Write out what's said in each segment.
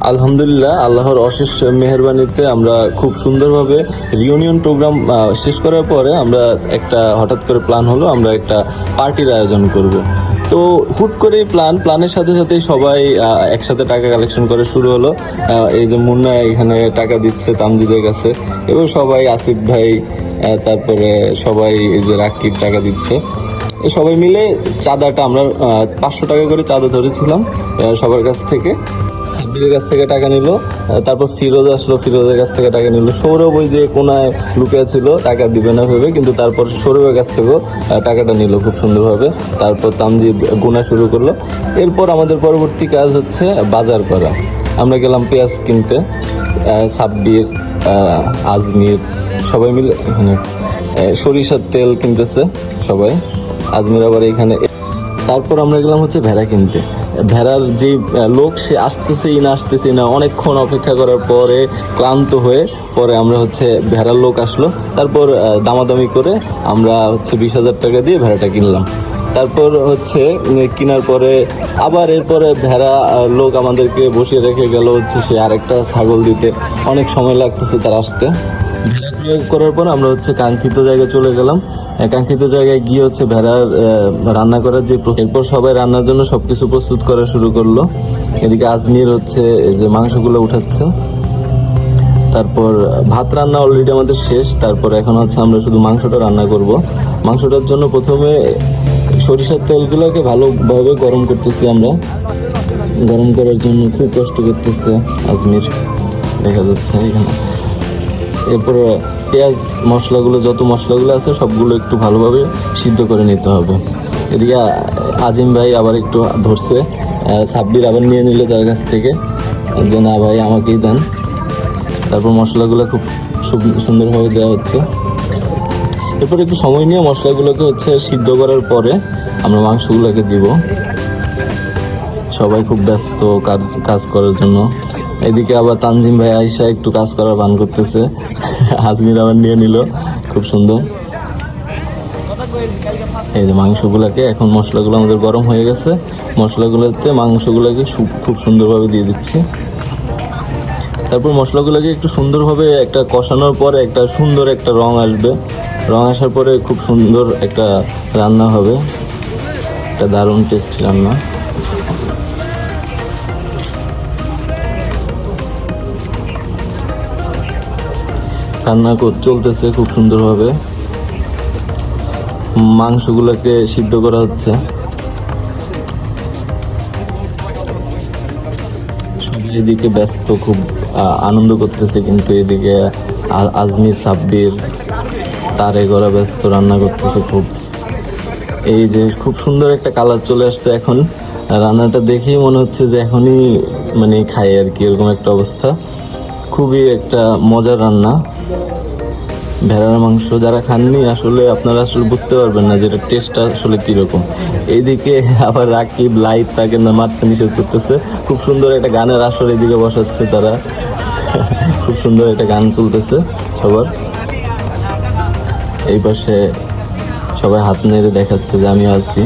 আলহামদুলিল্লাহ, আল্লাহর অশেষ মেহরবানিতে আমরা খুব সুন্দরভাবে রিউনিয়ন প্রোগ্রাম শেষ করার পরে আমরা একটা হঠাৎ করে প্ল্যান হলো, আমরা একটা পার্টির আয়োজন করব। তো হুট করেই প্ল্যান প্ল্যানের সাথে সাথেই সবাই একসাথে টাকা কালেকশন করে শুরু হলো। এই যে মুন্না এখানে টাকা দিচ্ছে তামজিদের কাছে। এবং সবাই আসিফ ভাই তারপরে সবাই এই যে রাকিব টাকা দিচ্ছে। সবাই মিলে চাঁদাটা আমরা পাঁচশো টাকা করে চাঁদা ধরেছিলাম সবার কাছ থেকে। সাব্বিরের কাছ থেকে টাকা নিল তারপর ফিরোজ আসলো, ফিরোজের কাছ থেকে টাকা নিল। সৌরভ ওই যে কোনায় লুকে ছিল, টাকা দিবে না ভেবে, কিন্তু তারপর সৌরভের কাছ থেকেও টাকাটা নিল খুব সুন্দরভাবে। তারপর তামজিদ গোনা শুরু করল। এরপর আমাদের পরবর্তী কাজ হচ্ছে বাজার করা। আমরা গেলাম পেঁয়াজ কিনতে সাব্বির আজমির, সবাই মিলে সরিষার তেল কিনতেছে সবাই। আজমির আবার এখানে তারপর আমরা গেলাম হচ্ছে ভেড়া কিনতে। ভেড়ার যে লোক, সে আসতেছেই না আসতেছেই না, অনেকক্ষণ অপেক্ষা করার পরে ক্লান্ত হয়ে পরে আমরা হচ্ছে ভেড়ার লোক আসলো। তারপর দামাদামি করে আমরা হচ্ছে বিশ হাজার টাকা দিয়ে ভেড়াটা কিনলাম। তারপর হচ্ছে কেনার পরে আবার এরপরে ভেড়া লোক আমাদেরকে বসিয়ে রেখে গেল হচ্ছে সে আরেকটা ছাগল দিতে। অনেক সময় লাগতেছে তার আসতে। ক্রয় করার পর আমরা হচ্ছে কাঙ্ক্ষিত জায়গায় চলে গেলাম। কাঙ্ক্ষিত জায়গায় গিয়ে হচ্ছে ভেড়ার রান্না করার যে এরপর সবাই রান্নার জন্য সবকিছু প্রস্তুত করা শুরু করল। এদিকে আজমির হচ্ছে যে মাংসগুলো উঠাচ্ছে। তারপর ভাত রান্না অলরেডি আমাদের শেষ। তারপর এখন হচ্ছে আমরা শুধু মাংসটা রান্না করব। মাংসটার জন্য প্রথমে সরিষার তেলগুলোকে ভালোভাবে গরম করতেছি আমরা। গরম করার জন্য খুব কষ্ট করতেছে আজমির। দেখা যাচ্ছে এখানে। এরপর পেঁয়াজ মশলাগুলো, যত মশলাগুলো আছে সবগুলো একটু ভালোভাবে সিদ্ধ করে নিতে হবে। এদিকে আজিম ভাই আবার একটু ধরছে। সাব্বির আবার নিয়ে নিল তার কাছ থেকে। যে না ভাই, আমাকেই দেন। তারপর মশলাগুলো খুব সুন্দরভাবে দেওয়া হচ্ছে। এরপর একটু সময় নিয়ে মশলাগুলোকে হচ্ছে সিদ্ধ করার পরে আমরা মাংসগুলোকে দিব। সবাই খুব ব্যস্ত কাজ কাজ করার জন্য। এদিকে আবার তানজিম ভাই আইসা একটু কাজ করার বান করতেছে। আজমির আবার নিয়ে নিল, খুব সুন্দর। এই যে মাংসগুলোকে, এখন মশলাগুলো আমাদের গরম হয়ে গেছে। মশলাগুলোতে মাংসগুলোকে খুব সুন্দরভাবে দিয়ে দিচ্ছি। তারপর মশলাগুলোকে একটু সুন্দরভাবে একটা কষানোর পরে একটা সুন্দর একটা রং আসবে। রং আসার পরে খুব সুন্দর একটা রান্না হবে। একটা দারুণ টেস্টি রান্না। রান্না চলতেছে খুব সুন্দরভাবে। মাংসগুলোকে সিদ্ধ করা হচ্ছে। এদিকে ব্যস্ত, খুব আনন্দ করতেছে, কিন্তু এদিকে আ- আজমির সাব্বির তারে গড়া ব্যস্ত, রান্না করতেছে খুব। এই যে খুব সুন্দর একটা কালার চলে আসছে এখন। রান্নাটা দেখেই মনে হচ্ছে যে এখনই মানে খাই আর কি, এরকম একটা অবস্থা। খুবই একটা মজার রান্না। ভেড়ার মাংস যারা খাননি, আসলে আপনারা আসলে বুঝতে পারবেন না যে যেটা টেস্টটা আসলে কীরকম। এইদিকে আবার রাকিব লাইট তাকে না মারতে নিষেধ করতেছে। খুব সুন্দর একটা গানের আসর এদিকে বসাচ্ছে তারা। খুব সুন্দর একটা গান চলতেছে সবার। এই পাশে সবাই হাত নেড়ে দেখাচ্ছে যে আমি আছি।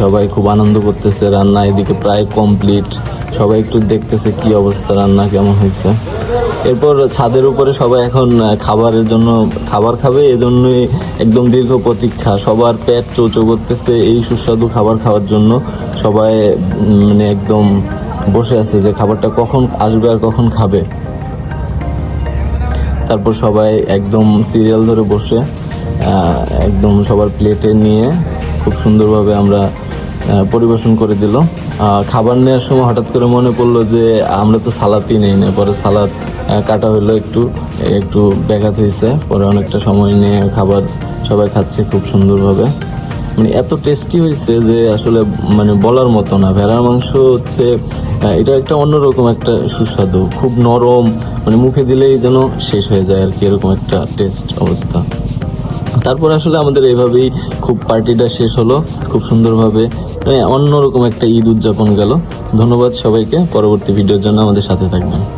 সবাই খুব আনন্দ করতেছে, রান্না এদিকে প্রায় কমপ্লিট সবাই একটু দেখতেছে কি অবস্থা রান্না কেমন হয়েছে। এরপর ছাদের উপরে সবাই এখন খাবারের জন্য খাবার খাবে এজন্যই একদম দীর্ঘ প্রতীক্ষা। সবার পেট চৌচো করতেছে এই সুস্বাদু খাবার খাওয়ার জন্য সবাই মানে একদম বসে আছে যে খাবারটা কখন আসবে আর কখন খাবে। তারপর সবাই একদম সিরিয়াল ধরে বসে একদম সবার প্লেটে নিয়ে খুব সুন্দরভাবে আমরা পরিবেশন করে দিল। আহ, খাবার নেওয়ার সময় হঠাৎ করে মনে পড়ল যে আমরা তো সালাদই নেই না। পরে সালাদ কাটা হলো একটু একটু ব্যাঘাত হয়েছে পরে অনেকটা সময় নিয়ে খাবার সবাই খাচ্ছে খুব সুন্দরভাবে। মানে এত টেস্টি হয়েছে যে আসলে মানে বলার মতো না। ভেড়ার মাংস হচ্ছে এটা একটা অন্যরকম একটা সুস্বাদু। খুব নরম মানে মুখে দিলেই যেন শেষ হয়ে যায় আর কি, এরকম একটা টেস্ট অবস্থা। তারপর আসলে আমাদের এইভাবেই খুব পার্টিটা শেষ হলো। খুব সুন্দরভাবে অন্যরকম একটা ঈদ উদযাপন গেল। ধন্যবাদ সবাইকে। পরবর্তী ভিডিওর জন্য আমাদের সাথে থাকবেন।